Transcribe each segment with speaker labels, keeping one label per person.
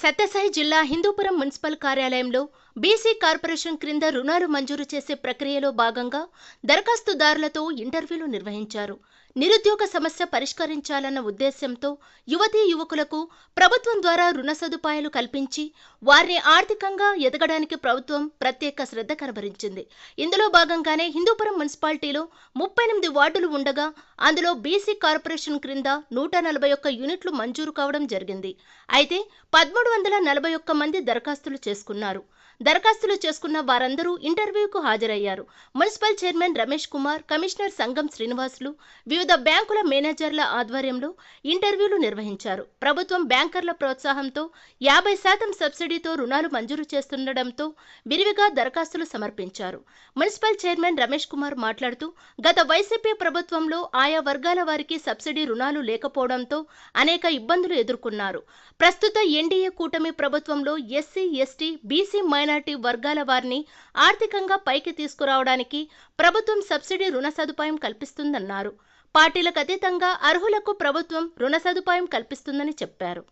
Speaker 1: సత్యసాయి జిల్లా హిందూపురం మున్సిపల్ కార్యాలయంలో BC corporation క్రింద రుణాలు మంజూరు చేసే ప్రక్రియలో భాగంగా దరఖాస్తుదారులతో ఇంటర్వ్యూలు నిర్వహించారు. నిరుద్యోగ సమస్య పరిష్కరించాలన్న ఉద్దేశ్యంతో యువతీ యువకులకు ప్రభుత్వం ద్వారా రుణ సదుపాయాలు కల్పించి వారిని ఆర్థికంగా ఎదగడానికి ప్రభుత్వం ప్రత్యేక శ్రద్ధ కనబరించింది. ఇందులో భాగంగానే హిందూపురం మున్సిపాలిటీలో ముప్పై ఎనిమిది వార్డులు ఉండగా అందులో బీసీ కార్పొరేషన్ క్రింద నూట నలభై ఒక్క యూనిట్లు మంజూరు కావడం జరిగింది. అయితే పదమూడు వందల నలభై ఒక్క మంది దరఖాస్తులు చేసుకున్నారు. దరఖాస్తులు చేసుకున్న వారందరూ ఇంటర్వ్యూకు హాజరయ్యారు. Municipal chairman Ramesh Kumar commissioner Sangam Srinivasulu వివిధ బ్యాంకుల మేనేజర్ల ఆధ్వర్యంలో ఇంటర్వ్యూలు నిర్వహించారు. ప్రభుత్వం బ్యాంకర్ల ప్రోత్సాహంతో యాభై శాతం సబ్సిడీతో రుణాలు మంజూరు చేస్తుండటంతో విరివిగా దరఖాస్తులు సమర్పించారు. మున్సిపల్ చైర్మన్ రమేష్ కుమార్ మాట్లాడుతూ గత వైసీపీ ప్రభుత్వంలో ఆయా వర్గాల వారికి సబ్సిడీ రుణాలు లేకపోవడంతో అనేక ఇబ్బందులు ఎదుర్కొన్నారు. ప్రస్తుత ఎన్డీఏ కూటమి ప్రభుత్వంలో ఎస్సీ ఎస్టీ బీసీ మైనార్టీ వర్గాల వారిని ఆర్థికంగా పైకి తీసుకురావడానికి ప్రభుత్వం సబ్సిడీ రుణ సదుపాయం కల్పిస్తుందన్నారు. పార్టీలకు అతీతంగా అర్హులకు ప్రభుత్వం రుణ సదుపాయం కల్పిస్తుందని చెప్పారు.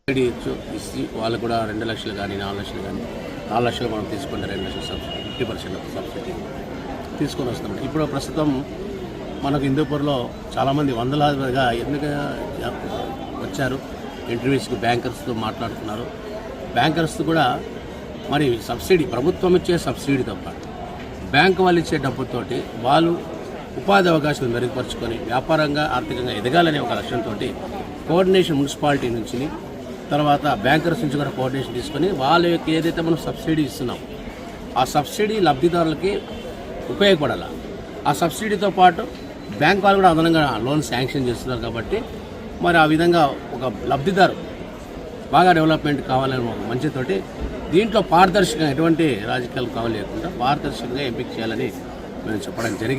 Speaker 2: వాళ్ళు కూడా రెండు లక్షలు కానీ నాలుగు లక్షలు కానీ నాలుగు లక్షలు మనం తీసుకుంటే రెండు లక్షలు సబ్సిడీ ఫిఫ్టీ పర్సెంట్ సబ్సిడీ తీసుకొని వస్తాం. ఇప్పుడు ప్రస్తుతం మనకు హిందూపూర్లో చాలామంది వందలాదిగా ఎందుకు వచ్చారు. ఇంటర్వ్యూస్కి బ్యాంకర్స్తో మాట్లాడుతున్నారు. బ్యాంకర్స్ కూడా మరి సబ్సిడీ ప్రభుత్వం ఇచ్చే సబ్సిడీతో పాటు బ్యాంకు వాళ్ళు ఇచ్చే డబ్బుతోటి వాళ్ళు ఉపాధి అవకాశాలు మెరుగుపరుచుకొని వ్యాపారంగా ఆర్థికంగా ఎదగాలనే ఒక లక్ష్యంతో కోఆర్డినేషన్ మున్సిపాలిటీ నుంచి తర్వాత బ్యాంకర్స్ నుంచి కూడా కోఆర్డినేషన్ తీసుకొని వాళ్ళ యొక్క ఏదైతే మనం సబ్సిడీ ఇస్తున్నాం ఆ సబ్సిడీ లబ్ధిదారులకి ఉపయోగపడాల. ఆ సబ్సిడీతో పాటు బ్యాంక్ వాళ్ళు కూడా అదనంగా లోన్ శాంక్షన్ చేస్తున్నారు కాబట్టి మరి ఆ విధంగా ఒక లబ్ధిదారు బాగా డెవలప్మెంట్ కావాలని ఒక మంచితోటి దీంట్లో పారదర్శకంగా ఎటువంటి రాజకీయాలు కావాలి లేకుండా పారదర్శకంగా ఎంపిక చేయాలని మేము చెప్పడం జరిగింది.